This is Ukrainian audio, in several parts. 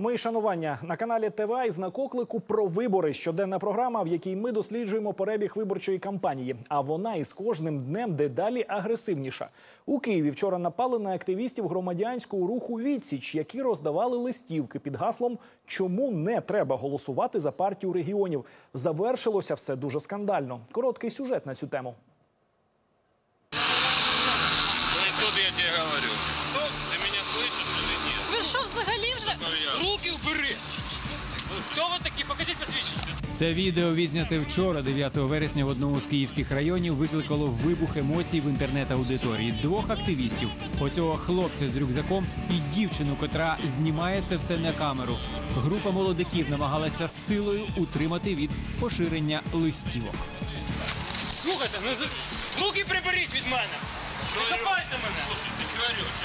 Мої шанування на каналі ТВА із знак оклику про вибори. Щоденна програма, в якій ми досліджуємо перебіг виборчої кампанії. А вона із кожним днем дедалі агресивніша. У Києві вчора напали на активістів громадянського руху Відсіч, які роздавали листівки під гаслом Чому не треба голосувати за партію регіонів. Завершилося все дуже скандально. Короткий сюжет на цю тему. Ну тут я тебе говорю. Кто? Ты меня слышишь или нет? Ви що взагалі хто ви такі? Покажіть посвідчення. Це відео відзняте вчора, 9 вересня, в одному з київських районів, викликало вибух емоцій в інтернет-аудиторії. Двох активістів, оцього хлопця з рюкзаком і дівчину, котра знімає це все на камеру. Група молодиків намагалася з силою утримати від поширення листівок. Слухайте, не з... руки приберіть від мене! Чё Не орёшь? хапайте мене! Слушай, ты что орешь?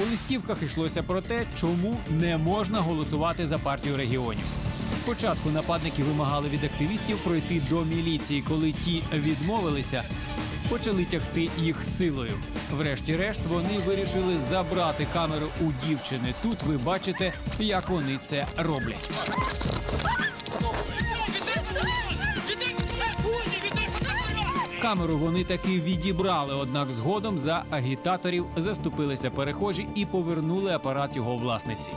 У листівках йшлося про те, чому не можна голосувати за партію регіонів. Спочатку нападники вимагали від активістів пройти до міліції. Коли ті відмовилися, почали тягти їх силою. Врешті-решт вони вирішили забрати камеру у дівчини. Тут ви бачите, як вони це роблять. Камеру вони таки відібрали, однак згодом за агітаторів заступилися перехожі і повернули апарат його власниці.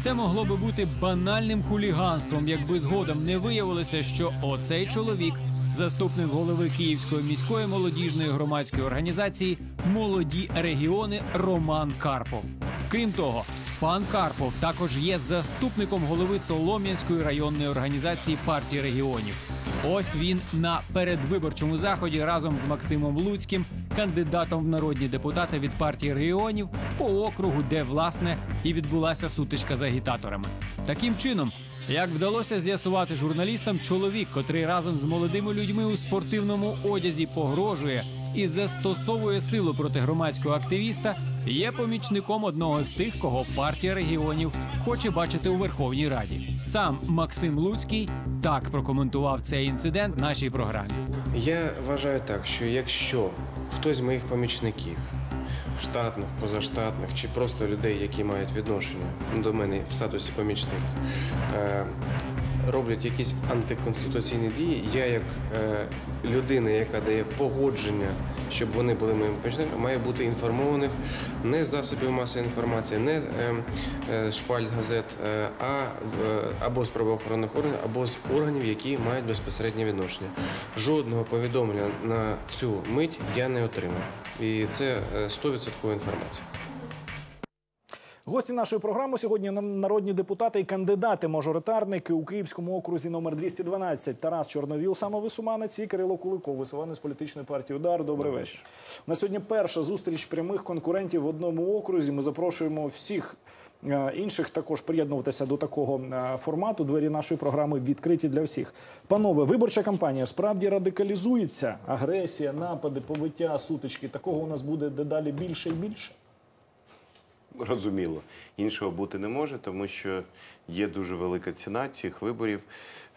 Це могло би бути банальним хуліганством, якби згодом не виявилося, що оцей чоловік, заступник голови Київської міської молодіжної громадської організації Молоді регіони Роман Карпов. Крім того, пан Карпов також є заступником голови Солом'янської районної організації партії регіонів. Ось він на передвиборчому заході разом з Максимом Луцьким, кандидатом в народні депутати від партії регіонів по округу, де власне і відбулася сутичка з агітаторами. Таким чином, як вдалося з'ясувати журналістам, чоловік, котрий разом з молодими людьми у спортивному одязі погрожує і застосовує силу проти громадського активіста, є помічником одного з тих, кого партія регіонів хоче бачити у Верховній Раді. Сам Максим Луцький так прокоментував цей інцидент в нашій програмі. Я вважаю так, що якщо хтось з моїх помічників, штатних, позаштатних чи просто людей, які мають відношення до мене в статусі помічник, е, роблять якісь антиконституційні дії, я як е, людина, яка дає погодження, щоб вони були моїми помічниками, має бути інформованих не з засобів масової інформації, не е, е, з шпальт газет, е, а в- або з правоохоронних органів, або з органів, які мають безпосереднє відношення. Жодного повідомлення на цю мить я не отримав. І це е, 100% інформація. Гості нашої програми сьогодні на- народні депутати і кандидати-мажоритарники у Київському окрузі номер 212. Тарас Чорновіл, самовисуманець і Кирило Куликов, висуванець політичної партії Удар. Добрий вечір. У нас сьогодні перша зустріч прямих конкурентів в одному окрузі. Ми запрошуємо всіх е, інших також приєднуватися до такого е, формату. Двері нашої програми відкриті для всіх. Панове, виборча кампанія справді радикалізується. Агресія, напади, побиття, сутички. Такого у нас буде дедалі більше і більше. Розуміло, іншого бути не може, тому що є дуже велика ціна цих виборів.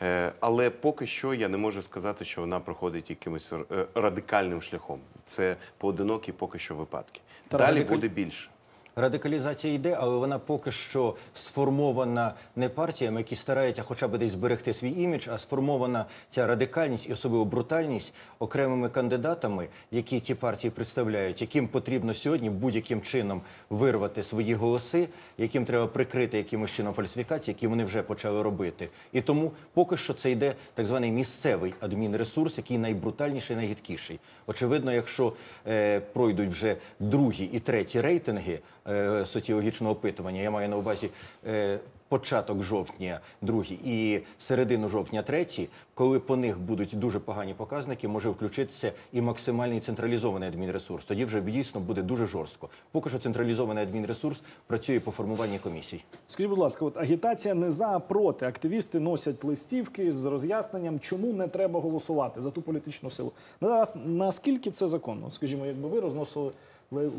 Е, Але поки що я не можу сказати, що вона проходить якимось е, радикальним шляхом. Це поодинокі поки що випадки. Тарас, Далі буде більше. Радикалізація йде, але вона поки що сформована не партіями, які стараються хоча б десь зберегти свій імідж, а сформована ця радикальність і особливо брутальність окремими кандидатами, які ті партії представляють, яким потрібно сьогодні будь-яким чином вирвати свої голоси, яким треба прикрити якимось чином фальсифікації, які вони вже почали робити. І тому поки що це йде так званий місцевий адмінресурс, який найбрутальніший, найгидкіший. Очевидно, якщо е, пройдуть вже другі і треті рейтинги е, соціологічного опитування, я маю на увазі. Е, Початок жовтня, другий і середину жовтня, третій, коли по них будуть дуже погані показники, може включитися і максимальний централізований адмінресурс. Тоді вже дійсно буде дуже жорстко. Поки що централізований адмінресурс працює по формуванню комісій. Скажіть, будь ласка, от агітація не за а проти. Активісти носять листівки з роз'ясненням, чому не треба голосувати за ту політичну силу. На- Наскільки це законно? Скажімо, якби ви розносили ли-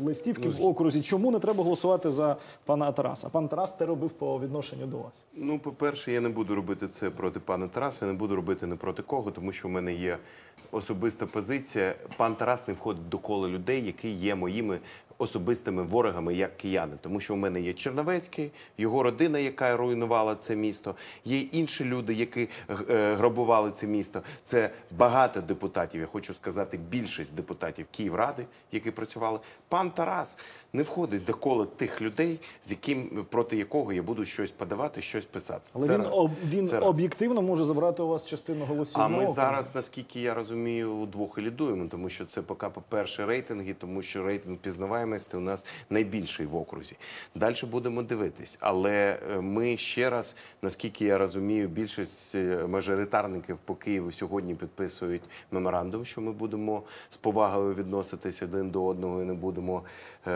листівки в окрузі, чому не треба голосувати за пана Тараса? Пан Тарас це робив по відношенню до вас. Ну, по-перше, я не буду робити це проти пана Тараса, я не буду робити не проти кого, тому що в мене є особиста позиція. Пан Тарас не входить до кола людей, які є моїми особистими ворогами, як кияни, тому що у мене є Черновецький, його родина, яка руйнувала це місто. Є інші люди, які е, грабували це місто. Це багато депутатів. Я хочу сказати, більшість депутатів Київради, які працювали. Пан Тарас не входить до кола тих людей, з яким проти якого я буду щось подавати, щось писати. Але Це він, об, він об'єктивно може забрати у вас частину голосів. А ми зараз, наскільки я розумію, удвох і лідуємо, тому що це поки по-перше рейтинги, тому що рейтинг пізнаваємості у нас найбільший в окрузі. Далі будемо дивитись. Але е, ми ще раз, наскільки я розумію, більшість е, мажоритарників по Києву сьогодні підписують меморандум, що ми будемо з повагою відноситись один до одного і не будемо е,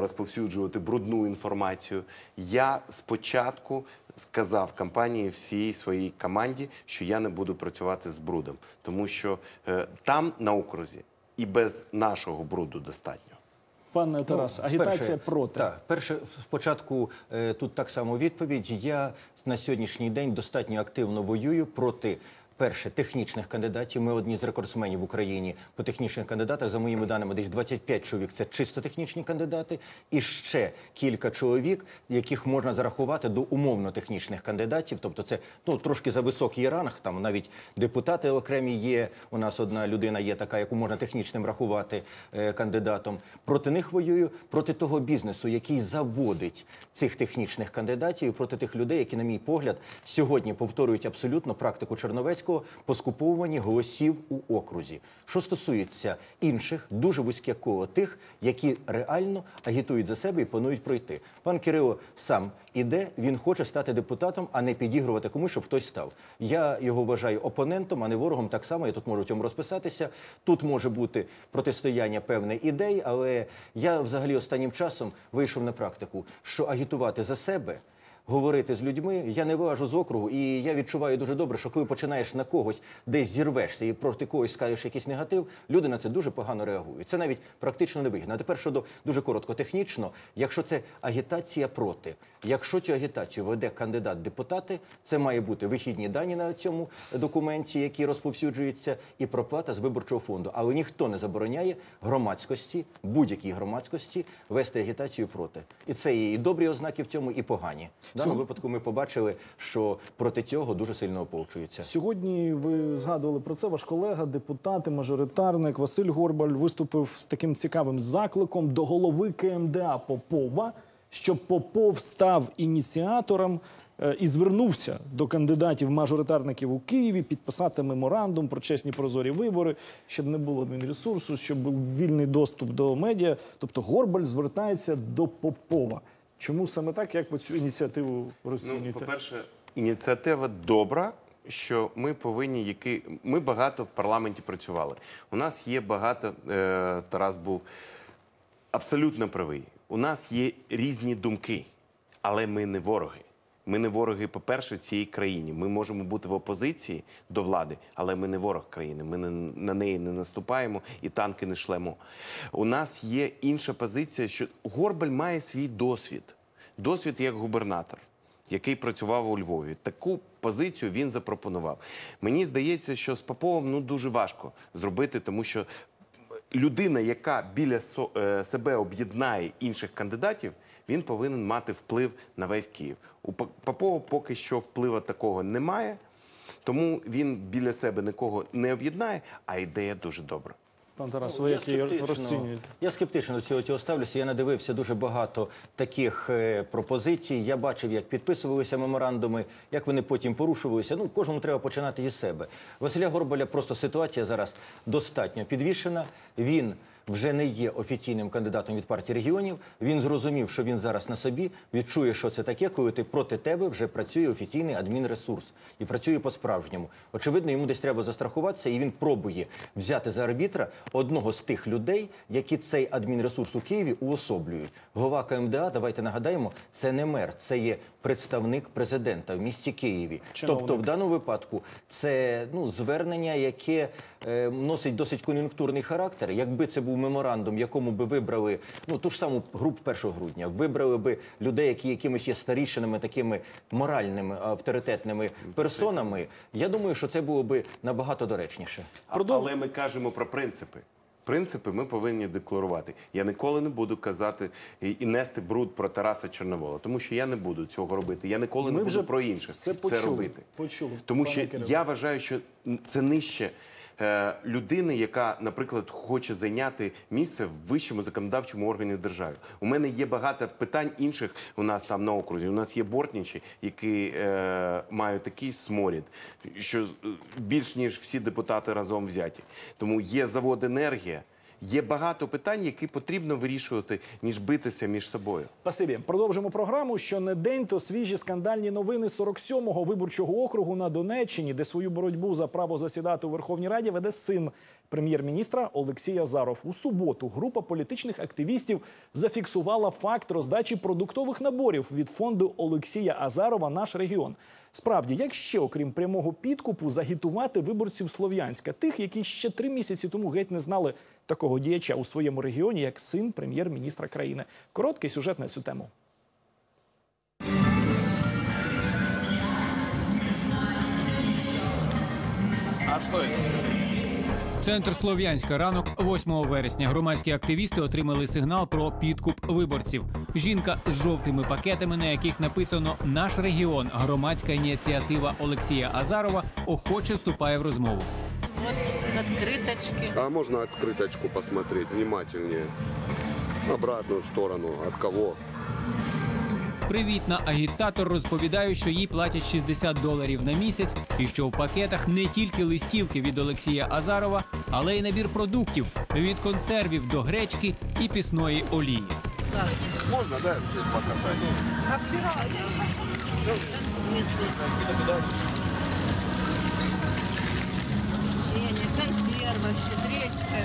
розповсюджувати брудну інформацію. Я спочатку сказав компанії всій своїй команді, що я не буду працювати з брудом, тому що там на окрузі і без нашого бруду достатньо. Пане Тарас, агітація Перше, проти. Так, перше, спочатку е, тут так само відповідь. Я на сьогоднішній день достатньо активно воюю проти. Перше, технічних кандидатів. Ми одні з рекордсменів в Україні по технічних кандидатах. За моїми даними, десь 25 чоловік це чисто технічні кандидати, і ще кілька чоловік, яких можна зарахувати до умовно технічних кандидатів. Тобто, це ну трошки за високий ранг. Там навіть депутати окремі є. У нас одна людина є така, яку можна технічним рахувати е, кандидатом. Проти них воюю проти того бізнесу, який заводить цих технічних кандидатів, проти тих людей, які, на мій погляд, сьогодні повторюють абсолютно практику Черновецького по скуповуванні голосів у окрузі. Що стосується інших, дуже вузьке коло тих, які реально агітують за себе і планують пройти. Пан Кирило сам іде, він хоче стати депутатом, а не підігрувати комусь, щоб хтось став. Я його вважаю опонентом, а не ворогом. Так само я тут можу в цьому розписатися. Тут може бути протистояння певних ідей, але я взагалі останнім часом вийшов на практику, що агітувати за себе. Говорити з людьми, я не вилажу з округу, і я відчуваю дуже добре, що коли починаєш на когось десь зірвешся і проти когось скажеш якийсь негатив, люди на це дуже погано реагують. Це навіть практично невигідно. А тепер щодо дуже коротко, технічно, якщо це агітація проти, якщо цю агітацію веде кандидат депутати, це має бути вихідні дані на цьому документі, які розповсюджуються, і проплата з виборчого фонду. Але ніхто не забороняє громадськості, будь-якій громадськості вести агітацію проти. І це і добрі ознаки в цьому, і погані. В даному випадку ми побачили, що проти цього дуже сильно ополчуються. Сьогодні ви згадували про це. Ваш колега, депутат і мажоритарник Василь Горбаль виступив з таким цікавим закликом до голови КМДА Попова, щоб Попов став ініціатором е, і звернувся до кандидатів мажоритарників у Києві підписати меморандум про чесні прозорі вибори, щоб не було адмінресурсу, щоб був вільний доступ до медіа. Тобто Горбаль звертається до Попова. Чому саме так? Як ви цю ініціативу Ну, по-перше, ініціатива добра, що ми повинні, які ми багато в парламенті працювали. У нас є багато. Е, Тарас був абсолютно правий. У нас є різні думки, але ми не вороги. Ми не вороги, по-перше, цій країні. Ми можемо бути в опозиції до влади, але ми не ворог країни. Ми не, на неї не наступаємо і танки не шлемо. У нас є інша позиція, що Горбаль має свій досвід. Досвід як губернатор, який працював у Львові. Таку позицію він запропонував. Мені здається, що з Поповим ну дуже важко зробити, тому що людина, яка біля е, себе об'єднає інших кандидатів, він повинен мати вплив на весь Київ. У Попова поки що впливу такого немає, тому він біля себе нікого не об'єднає, а ідея дуже добра. Пан Тарас, Ну, ви як її розцінюєте? Я скептично до цього, цього ставлюся. Я надивився дуже багато таких е, пропозицій. Я бачив, як підписувалися меморандуми, як вони потім порушувалися. Ну, кожному треба починати зі себе. Василя Горбаля просто ситуація зараз достатньо підвішена. Він вже не є офіційним кандидатом від партії регіонів. Він зрозумів, що він зараз на собі відчує, що це таке, коли ти проти тебе вже працює офіційний адмінресурс і працює по-справжньому. Очевидно, йому десь треба застрахуватися, і він пробує взяти за арбітра одного з тих людей, які цей адмінресурс у Києві уособлюють. Голова КМДА, давайте нагадаємо, це не мер, це є представник президента в місті Києві. Чиновник. Тобто, в даному випадку це ну звернення, яке е, носить досить кон'юнктурний характер. Якби це був меморандум, якому би вибрали ну ту ж саму групу 1 грудня, вибрали би людей, які якимись є старішинами, такими моральними авторитетними персонами. Я думаю, що це було би набагато доречніше. Але ми кажемо про принципи. Принципи ми повинні декларувати. Я ніколи не буду казати і, і нести бруд про Тараса Чорновола, тому що я не буду цього робити. Я ніколи Ми не вже буду про інших це це, почули, робити. почули, Тому що Кирило. я вважаю, що це нижче людини, яка, наприклад, хоче зайняти місце в вищому законодавчому органі держави. У мене є багато питань інших у нас там на окрузі. У нас є бортнічі, які е, мають такий сморід, що е, більш ніж всі депутати разом взяті. Тому є завод енергія. Є багато питань, які потрібно вирішувати, ніж битися між собою. Спасибі. Продовжимо програму. Що не день, то свіжі скандальні новини 47-го виборчого округу на Донеччині, де свою боротьбу за право засідати у Верховній Раді веде син прем'єр-міністра Олексій Азаров. У суботу група політичних активістів зафіксувала факт роздачі продуктових наборів від фонду Олексія Азарова Наш регіон. Справді, як ще, окрім прямого підкупу, загітувати виборців Слов'янська, тих, які ще три місяці тому геть не знали такого діяча у своєму регіоні, як син прем'єр-міністра країни. Короткий сюжет на цю тему. Центр Слов'янська ранок 8 вересня. Громадські активісти отримали сигнал про підкуп виборців. Жінка з жовтими пакетами, на яких написано Наш регіон. Громадська ініціатива Олексія Азарова охоче вступає в розмову. Вот открыточки. А можно открыточку посмотреть внимательнее? Обратную сторону. От кого? Привітна агітатор розповідає, що їй платять 60 доларів на місяць, і що в пакетах не тільки листівки від Олексія Азарова, але й набір продуктів від консервів до гречки і пісної олії. Можно, да? Печенье, консерва, щедречка.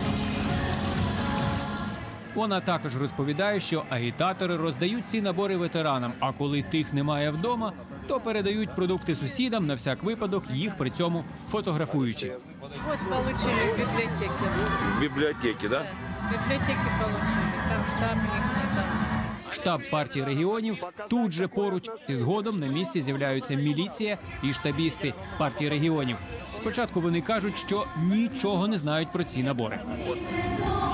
Вона також розповідає, що агітатори роздають ці набори ветеранам. А коли тих немає вдома, то передають продукти сусідам на всяк випадок, їх при цьому фотографуючи. Вот получили в библиотеке. В библиотеке, да? С библиотеки получили. Там штамп их там. Штаб партії регіонів тут же поруч і згодом на місці з'являються міліція і штабісти партії регіонів. Спочатку вони кажуть, що нічого не знають про ці набори.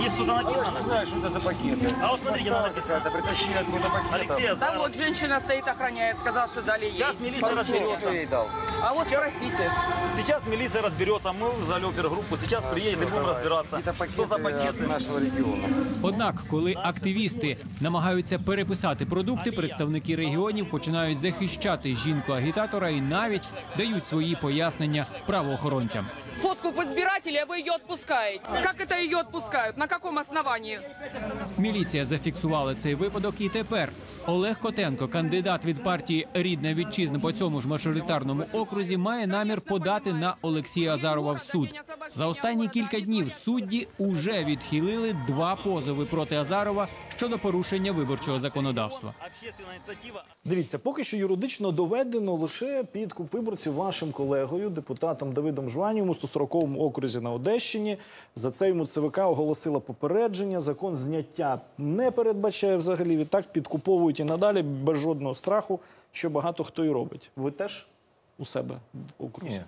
Есть что-то написано? Не знаю, что это за пакеты. А вот смотрите, Посылка написано. какая-то, притащили откуда пакета. Алексей Там Азаров. вот женщина стоит, охраняет, сказал, что дали ей. Сейчас милиция поручение. разберется. Кто ей дал? А вот спросите. Сейчас милиция разберется. Мы вызвали опергруппу. Сейчас приедет и будем разбираться. Какие-то Что за пакеты от пакеты? нашего региона. Однак, коли активісти намагаються переписати продукти, представники регіонів починають захищати жінку-агітатора і навіть дають свої пояснення правоохоронцям. Подкуп избирателей, а вы ее отпускаете. Как это ее отпускают? На каком основании? Міліція зафіксувала цей випадок, і тепер Олег Котенко, кандидат від партії Рідна вітчизна по цьому ж мажоритарному окрузі, має намір подати на Олексія Азарова в суд. За останні кілька днів судді уже відхилили два позови проти Азарова щодо порушення виборчого законодавства. Дивіться, поки що юридично доведено лише підкуп виборців вашим колегою, депутатом Давидом Жванієм у 140-му окрузі на Одещині. За це йому ЦВК оголосила попередження. Закон зняття не передбачає взагалі. Відтак підкуповують і надалі без жодного страху, що багато хто і робить. Ви теж у себе в окрузі? Ні.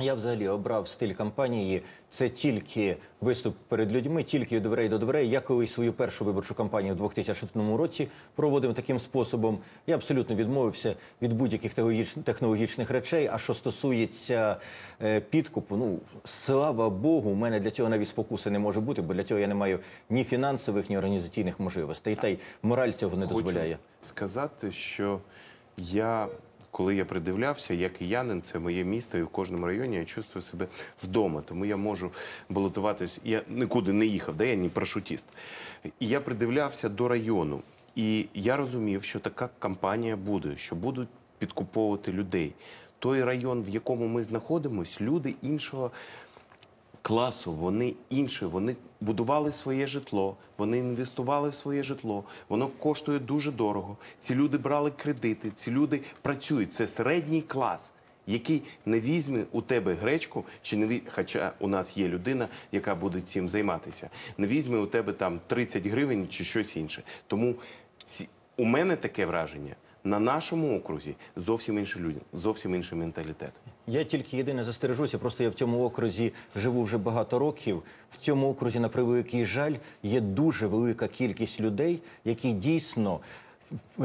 Я взагалі обрав стиль кампанії. Це тільки виступ перед людьми, тільки від дверей до дверей. Я колись свою першу виборчу кампанію у 2000 році проводив таким способом. Я абсолютно відмовився від будь-яких технологіч- технологічних речей. А що стосується е, підкупу, ну слава Богу, у мене для цього навіть спокуси не може бути, бо для цього я не маю ні фінансових, ні організаційних можливостей. Та й мораль цього не дозволяє. Хочу сказати, що я, коли я придивлявся, як киянин, це моє місто, і в кожному районі я чувствую себе вдома. Тому я можу балотуватись. Я нікуди не їхав, да? я не парашутіст. І я придивлявся до району. І я розумів, що така кампанія буде, що будуть підкуповувати людей. Той район, в якому ми знаходимося, люди іншого класу, вони інші, вони будували своє житло, вони інвестували в своє житло, воно коштує дуже дорого. Ці люди брали кредити, ці люди працюють. Це середній клас. Який не візьме у тебе гречку, чи не ві... хоча у нас є людина, яка буде цим займатися, не візьме у тебе там 30 гривень чи щось інше. Тому ці... у мене таке враження. На нашому окрузі зовсім інші люди, зовсім інший менталітет. Я тільки єдине застережуся, просто я в цьому окрузі живу вже багато років. В цьому окрузі, на превеликий жаль, є дуже велика кількість людей, які дійсно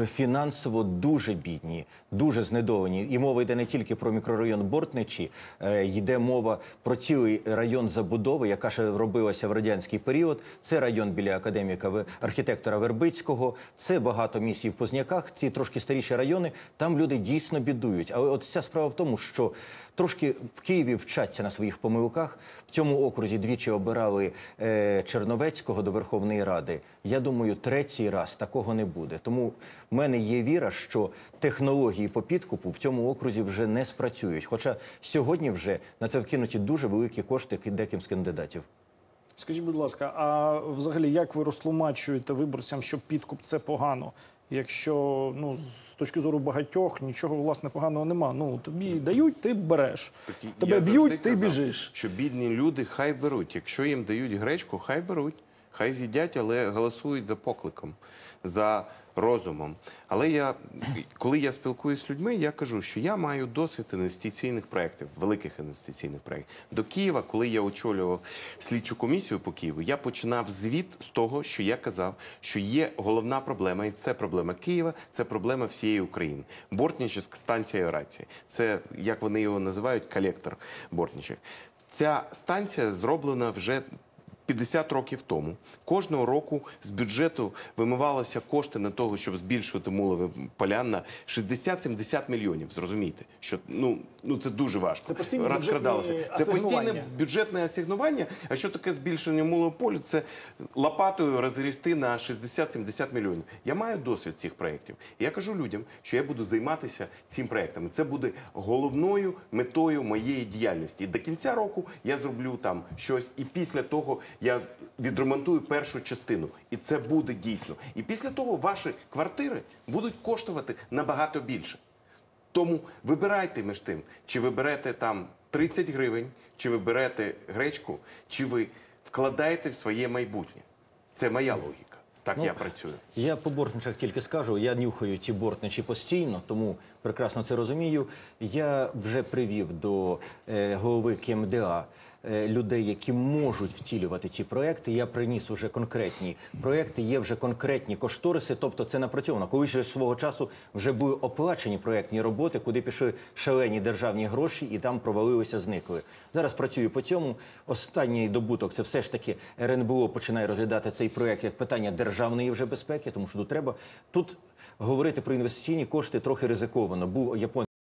фінансово дуже бідні, дуже знедолені. І мова йде не тільки про мікрорайон Бортничі, е, йде мова про цілий район забудови, яка ще робилася в радянський період. Це район біля академіка архітектора Вербицького, це багато місій в Позняках, ці трошки старіші райони. Там люди дійсно бідують. Але от вся справа в тому, що трошки в Києві вчаться на своїх помилках. В цьому окрузі двічі обирали е, Черновецького до Верховної Ради. Я думаю, третій раз такого не буде. Тому в мене є віра, що технології по підкупу в цьому окрузі вже не спрацюють. Хоча сьогодні вже на це вкинуті дуже великі кошти деким з кандидатів. Скажіть, будь ласка, а взагалі як ви розтлумачуєте виборцям, що підкуп це погано? Якщо ну з точки зору багатьох нічого власне поганого нема. Ну тобі дають, ти береш. Тебе б'ють, ти казав, біжиш. Що бідні люди хай беруть. Якщо їм дають гречку, хай беруть, хай з'їдять, але голосують за покликом, за розумом. Але я, коли я спілкуюся з людьми, я кажу, що я маю досвід інвестиційних проєктів, великих інвестиційних проєктів. До Києва, коли я очолював слідчу комісію по Києву, я починав звіт з того, що я казав, що є головна проблема, і це проблема Києва, це проблема всієї України. Бортнічська станція аерації. Це як вони його називають, колектор Бортнічек. Ця станція зроблена вже 50 років тому. Кожного року з бюджету вимивалися кошти на того, щоб збільшувати мулове поля на 60-70 мільйонів. Зрозумійте, що ну, ну це дуже важко. Це Розкрадалося. Це постійне бюджетне асигнування. А що таке збільшення мулового полю? Це лопатою розгрісти на 60-70 мільйонів. Я маю досвід цих проєктів. Я кажу людям, що я буду займатися цим проєктами. Це буде головною метою моєї діяльності. І до кінця року я зроблю там щось, і після того я відремонтую першу частину. І це буде дійсно. І після того ваші квартири будуть коштувати набагато більше. Тому вибирайте між тим, чи ви берете там 30 гривень, чи ви берете гречку, чи ви вкладаєте в своє майбутнє. Це моя логіка. Так Ну, я працюю. Я по бортничах тільки скажу, я нюхаю ці бортничі постійно, тому прекрасно це розумію. Я вже привів до е, голови КМДА людей, які можуть втілювати ці проекти. Я приніс уже конкретні проекти, є вже конкретні кошториси, тобто це напрацьовано. Коли ще свого часу вже були оплачені проектні роботи, куди пішли шалені державні гроші, і там провалилися, зникли. Зараз працюю по цьому. Останній добуток це все ж таки РНБО починає розглядати цей проект як питання державної вже безпеки, тому що тут треба тут говорити про інвестиційні кошти трохи ризиковано. Був японський